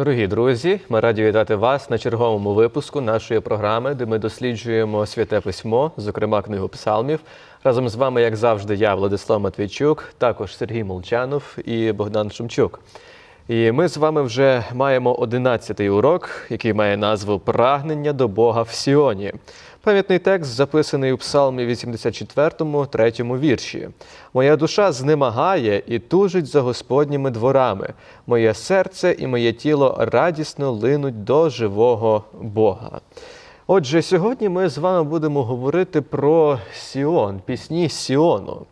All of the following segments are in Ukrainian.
Дорогі друзі, ми раді вітати вас на черговому випуску нашої програми, де ми досліджуємо святе письмо, зокрема книгу псалмів. Разом з вами, як завжди, я Владислав Матвійчук, також Сергій Молчанов і Богдан Шумчук. І ми з вами вже маємо одинадцятий урок, який має назву Прагнення до Бога в Сіоні. Пам'ятний текст записаний у Псалмі 84, 3 вірші. Моя душа знемагає і тужить за Господніми дворами. Моє серце і моє тіло радісно линуть до живого Бога. Отже, сьогодні ми з вами будемо говорити про Сіон, пісні Сіону.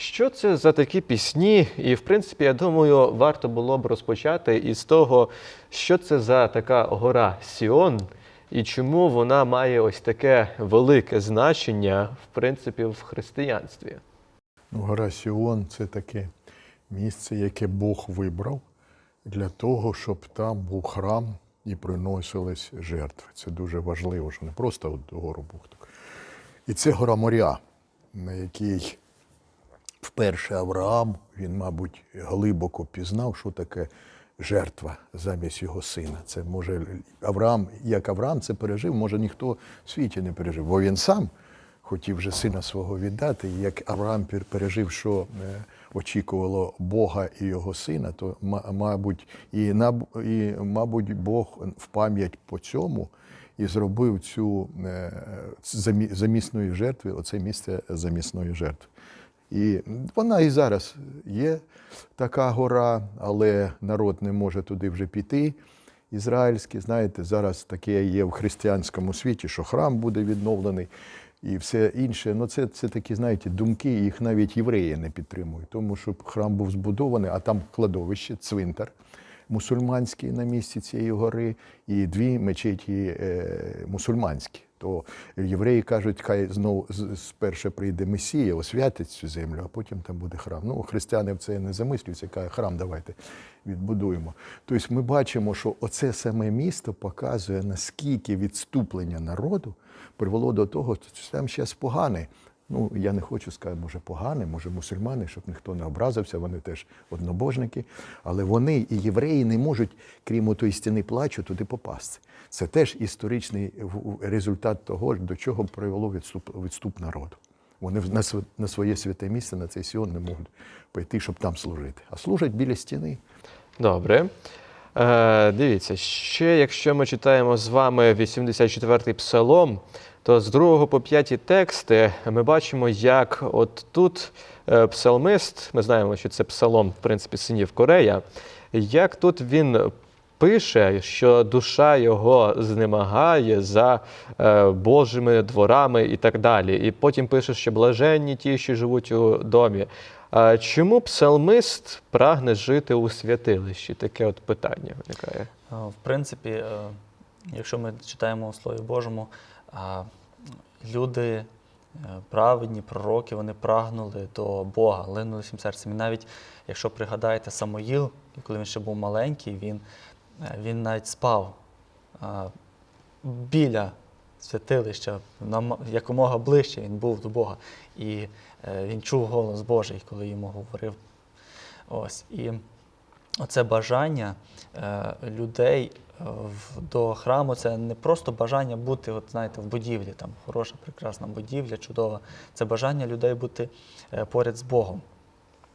Що це за такі пісні? І, в принципі, я думаю, варто було б розпочати із того, що це за така гора Сіон, і чому вона має ось таке велике значення, в принципі, в християнстві. Ну, гора Сіон це таке місце, яке Бог вибрав для того, щоб там був храм і приносились жертви. Це дуже важливо, що не просто от гору Бог так. І це гора Моря, на якій вперше Авраам, він, мабуть, глибоко пізнав, що таке жертва замість його сина. Це може Авраам, як Авраам це пережив, може ніхто в світі не пережив, бо він сам хотів вже сина свого віддати. І як Авраам пережив, що е, очікувало Бога і його сина, то, мабуть, і, і, мабуть, Бог в пам'ять по цьому і зробив цю е, замісної жертви, оце місце замісної жертви. І вона і зараз є така гора, але народ не може туди вже піти. Ізраїльський, знаєте, зараз таке є в християнському світі, що храм буде відновлений і все інше. Ну, це, це такі, знаєте, думки, їх навіть євреї не підтримують, тому що храм був збудований, а там кладовище, цвинтар мусульманський на місці цієї гори, і дві мечеті е, мусульманські. То євреї кажуть, хай знову спершу прийде Месія, освятить цю землю, а потім там буде храм. Ну, християни в це не замислюються, кажуть, храм давайте відбудуємо. Тобто ми бачимо, що оце саме місто показує, наскільки відступлення народу привело до того, що там зараз погане. Ну, я не хочу сказати, може, погане, може, мусульмани, щоб ніхто не образився, вони теж однобожники. Але вони і євреї не можуть, крім отої стіни плачу, туди попасти. Це теж історичний результат того, до чого привело відступ, відступ народу. Вони на своє святе місце, на цей Сіон не можуть пойти, щоб там служити. А служать біля стіни. Добре. Е, дивіться, ще якщо ми читаємо з вами 84-й псалом, то з 2 по 5 тексти ми бачимо, як от тут е, псалмист, ми знаємо, що це псалом, в принципі, синів Корея, як тут він пише, що душа його знемагає за е, Божими дворами і так далі. І потім пише, що блаженні ті, що живуть у домі. Чому псалмист прагне жити у святилищі? Таке от питання виникає. В принципі, е, якщо ми читаємо у Слові Божому, а, люди е, праведні, пророки, вони прагнули до Бога, линули всім серцем. І навіть якщо пригадаєте Самоїл, коли він ще був маленький, він, е, він навіть спав біля святилища, якомога ближче він був до Бога. І е, він чув голос Божий, коли йому говорив. Ось. І оце бажання людей до храму це не просто бажання бути, от знаєте, в будівлі, там хороша, прекрасна будівля, чудова. Це бажання людей бути е, поряд з Богом.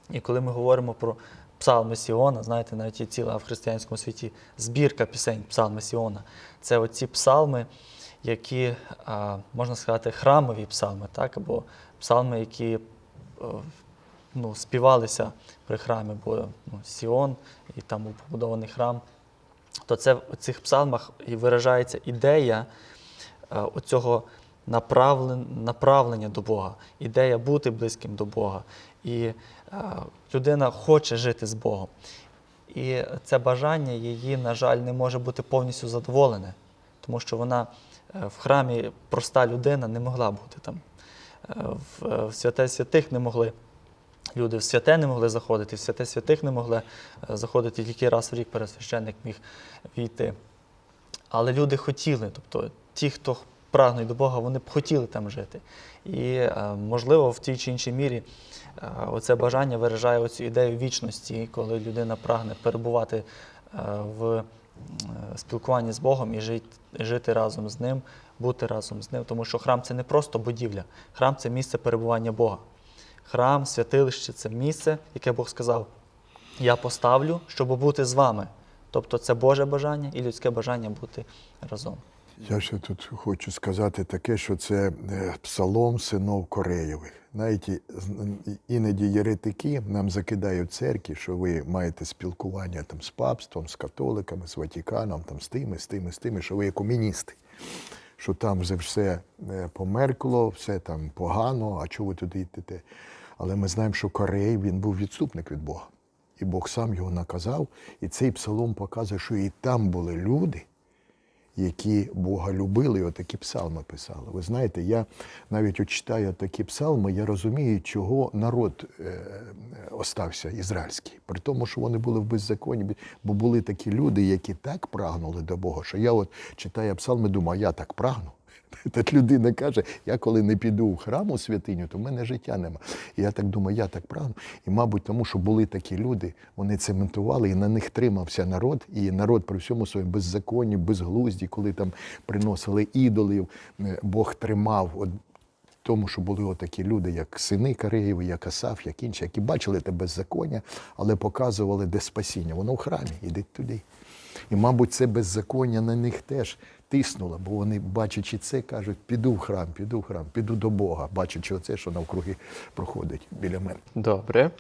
І коли ми говоримо про псалми Сіона, знаєте, навіть є ціла в християнському світі збірка пісень псалми Сіона. Це оці псалми, які, можна сказати, храмові псалми, так? або псалми, які е, ну, співалися при храмі, бо ну, Сіон і там був побудований храм. То це в цих псалмах і виражається ідея е, оцього направлен, направлення до Бога, ідея бути близьким до Бога. І е, людина хоче жити з Богом. І це бажання її, на жаль, не може бути повністю задоволене, тому що вона е, в храмі проста людина не могла бути там. В святе святих не могли. Люди в святе не могли заходити, в святе святих не могли е, заходити тільки раз в рік пересвященник міг війти. Але люди хотіли, тобто ті, хто прагнуть до Бога, вони б хотіли там жити. І, е, можливо, в тій чи іншій мірі е, оце бажання виражає оцю ідею вічності, коли людина прагне перебувати в спілкування з Богом і жити, жити разом з Ним, бути разом з Ним. Тому що храм це не просто будівля, храм це місце перебування Бога. Храм, святилище це місце, яке Бог сказав, я поставлю, щоб бути з вами. Тобто це Боже бажання і людське бажання бути разом. Я ще тут хочу сказати таке, що це е, псалом синов Кореєвих. Знаєте, іноді єретики нам закидають церкві, що ви маєте спілкування там з папством, з католиками, з Ватиканом, там з тими, з тими, з тими, що ви комуністи. Що там вже все е, померкло, все там погано, а чого ви туди йдете? Але ми знаємо, що Корей він був відступник від Бога. І Бог сам його наказав. І цей псалом показує, що і там були люди, які Бога любили, отакі псалми писали. Ви знаєте, я навіть от читаю такі псалми, я розумію, чого народ е, остався ізраїльський. При тому, що вони були в беззаконні, бо були такі люди, які так прагнули до Бога, що я от читаю псалми, думаю, я так прагну. Так людина каже, я коли не піду в храм у святиню, то в мене життя нема. І я так думаю, я так прагну. І, мабуть, тому що були такі люди, вони цементували, і на них тримався народ, і народ при всьому своєму беззаконні, безглузді, коли там приносили ідолів, е, Бог тримав. От тому, що були отакі люди, як сини Кореєви, як Асаф, як інші, які бачили те беззаконня, але показували, де спасіння. Воно в храмі, ідіть туди. І, мабуть, це беззаконня на них теж тиснуло, бо вони, бачачи це, кажуть, піду в храм, піду в храм, піду до Бога, бачачи оце, що навкруги проходить біля мене. Добре.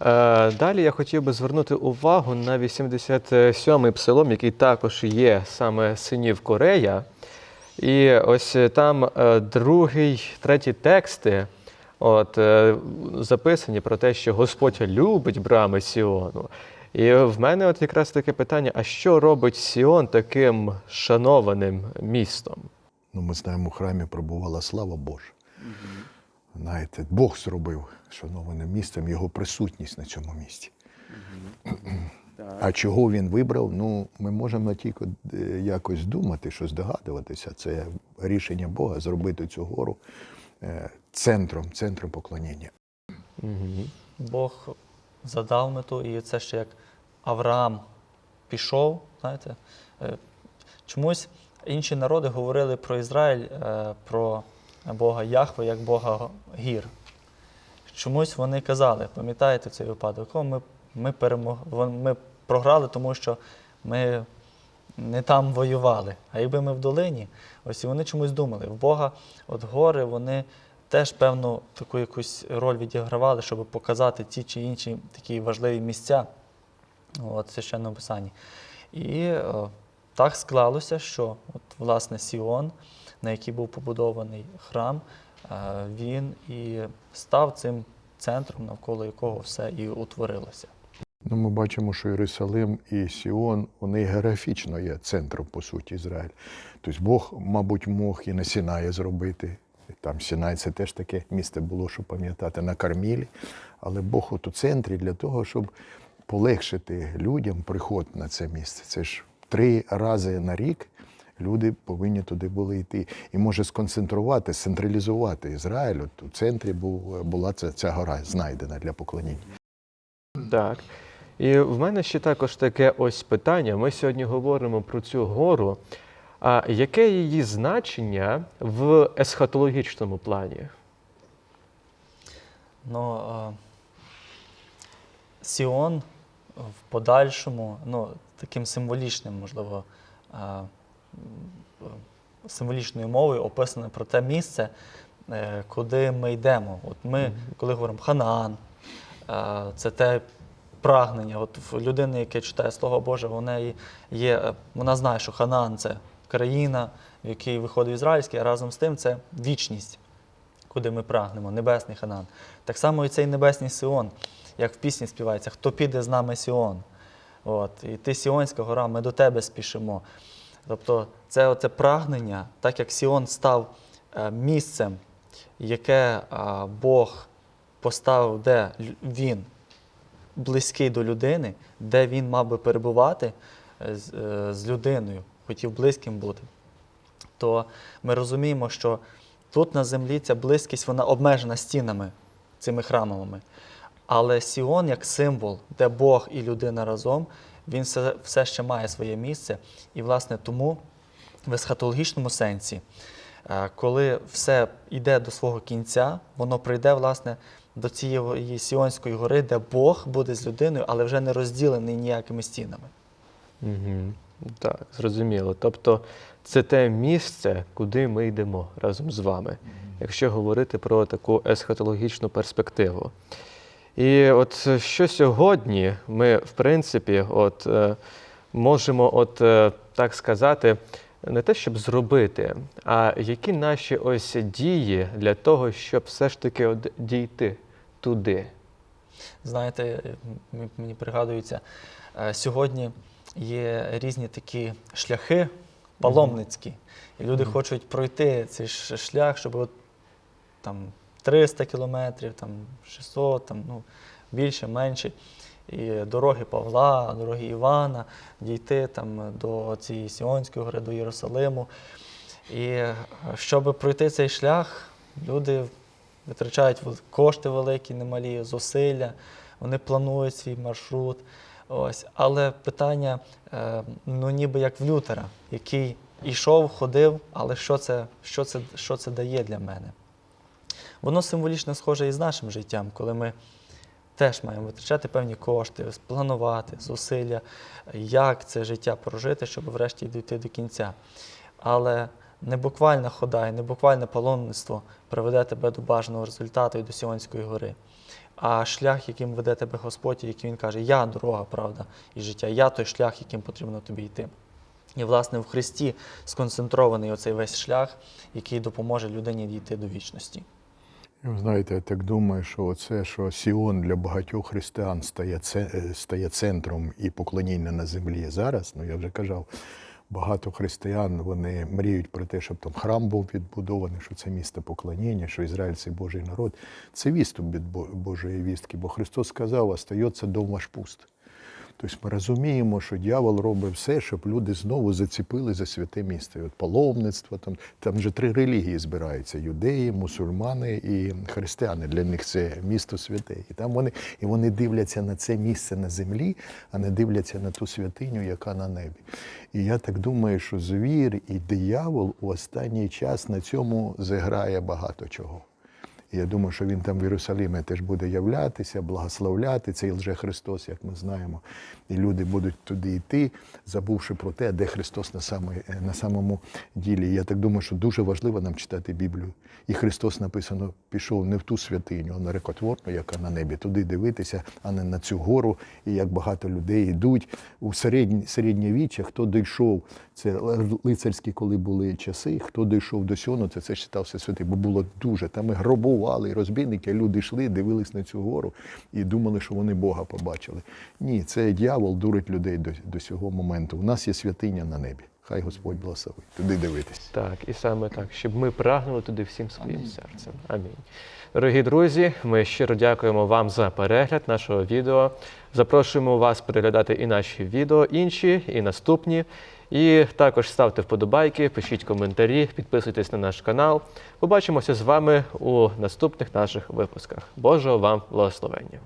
Е, Далі я хотів би звернути увагу на 87-й псалом, який також є саме синів Корея. І ось там е, другий, третій тексти от, е, записані про те, що Господь любить брами Сіону. І в мене от якраз таке питання: а що робить Сіон таким шанованим містом? Ну, ми знаємо, у храмі пробувала слава Божа. Знаєте, Бог зробив шанованим місцем його присутність на цьому місці. А чого він вибрав? Ну, ми можемо тільки е, якось думати, що здогадуватися. Це рішення Бога зробити цю гору е, центром, центром поклоніння. Бог задав мету, і це ще як Авраам пішов, знаєте. Е, Чомусь інші народи говорили про Ізраїль, е, про Бога Яхве, як Бога гір. Чомусь вони казали, пам'ятаєте цей випадок, «О, ми, ми, перемог... ми програли, тому що ми не там воювали. А якби ми в долині, ось і вони чомусь думали. В Бога от гори вони теж певну таку якусь роль відігравали, щоб показати ті чи інші такі важливі місця от, в священному писанні. І е, так склалося, що от, власне Сіон, на який був побудований храм, е, він і став цим центром, навколо якого все і утворилося. Ну, ми бачимо, що Єрусалим і Сіон, вони географічно є центром, по суті, Ізраїль. Тобто Бог, мабуть, мог і на Сінаї зробити. Там Сінай це теж таке місце було, щоб пам'ятати, на Кармілі. Але Бог от у центрі для того, щоб полегшити людям приход на це місце. Це ж три рази на рік люди повинні туди були йти. І може сконцентрувати, централізувати Ізраїль. От у центрі була ця, ця гора знайдена для поклоніння. Так. І в мене ще також таке ось питання. Ми сьогодні говоримо про цю гору. А яке її значення в есхатологічному плані? Ну, е, Сіон в подальшому, ну, таким символічним, можливо, е, е, символічною мовою описане про те місце, куди ми йдемо. От ми, коли говоримо Ханаан, це те прагнення. От в людини, яка читає Слово Боже, в неї є, вона знає, що Ханаан це країна, в якій виходить ізраїльський, а разом з тим це вічність куди ми прагнемо, небесний Ханан. Так само і цей небесний Сіон, як в пісні співається, хто піде з нами Сіон. От, і ти Сіонська гора, ми до тебе спішимо. Тобто це оце прагнення, так як Сіон став е, місцем, яке е, Бог поставив, де він близький до людини, де він мав би перебувати е, з людиною, хотів близьким бути то ми розуміємо, що тут на землі ця близькість вона обмежена стінами цими храмовими. Але Сіон як символ, де Бог і людина разом, він все, все ще має своє місце. І, власне, тому в есхатологічному сенсі, е, коли все йде до свого кінця, воно прийде, власне, до цієї Сіонської гори, де Бог буде з людиною, але вже не розділений ніякими стінами. Угу. Так, зрозуміло. Тобто це те місце, куди ми йдемо разом з вами, якщо говорити про таку есхатологічну перспективу. І от що сьогодні ми, в принципі, от, е, можемо, от, е, так сказати, не те, щоб зробити, а які наші ось дії для того, щоб все ж таки от дійти туди. Знаєте, мені пригадується, е, сьогодні є різні такі шляхи паломницькі, і люди хочуть пройти цей шлях, щоб от, там 300 кілометрів, там 600, там, ну, більше, менше. І дороги Павла, дороги Івана, дійти там до цієї Сіонської гори, до Єрусалиму. І е, щоб пройти цей шлях, люди витрачають кошти великі, немалі, зусилля, вони планують свій маршрут. Ось. Але питання, е, ну ніби як в Лютера, який ішов, ходив, але що це, що це, що це дає для мене? Воно символічно схоже і з нашим життям, коли ми теж маємо витрачати певні кошти, планувати зусилля, як це життя прожити, щоб врешті дійти до кінця. Але не буквальна хода і не буквальне паломництво приведе тебе до бажаного результату і до Сіонської гори. А шлях, яким веде тебе Господь, який він каже, я дорога, правда, і життя, я той шлях, яким потрібно тобі йти. І, власне, в Христі сконцентрований оцей весь шлях, який допоможе людині дійти до вічності. Ви знаєте, я так думаю, що оце, що Сіон для багатьох християн стає, е, стає центром і поклоніння на землі зараз, ну я вже казав, багато християн вони мріють про те, щоб там храм був відбудований, що це місто поклоніння, що Ізраїль це Божий народ. Це віступ від Божої вістки, бо Христос сказав, остається дом ваш пуст. Тобто ми розуміємо, що дьявол робить все, щоб люди знову заціпили за святе місце. От паломництво, там, там вже три релігії збираються: юдеї, мусульмани і християни. Для них це місто святе. І там вони, і вони дивляться на це місце на землі, а не дивляться на ту святиню, яка на небі. І я так думаю, що звір і диявол у останній час на цьому зіграє багато чого. Я думаю, що він там в Єрусалимі теж буде являтися, благословляти цей лже Христос, як ми знаємо. І люди будуть туди йти, забувши про те, де Христос на, саме, на самому ділі. Я так думаю, що дуже важливо нам читати Біблію. І Христос написано, пішов не в ту святиню, а на рекотворну, яка на небі, туди дивитися, а не на цю гору. І як багато людей йдуть у середнє, середньовіччя, хто дійшов, це лицарські, коли були часи, хто дійшов до сьону, це це вважався святим, бо було дуже. Там і гробували, і розбійники, люди йшли, дивились на цю гору і думали, що вони Бога побачили. Ні, це дьявол дурить людей до, до цього моменту. У нас є святиня на небі. Хай Господь благословить. Туди дивитись. Так, і саме так, щоб ми прагнули туди всім своїм серцем. Амінь. Дорогі друзі, ми щиро дякуємо вам за перегляд нашого відео. Запрошуємо вас переглядати і наші відео, інші, і наступні. І також ставте вподобайки, пишіть коментарі, підписуйтесь на наш канал. Побачимося з вами у наступних наших випусках. Божого вам благословення!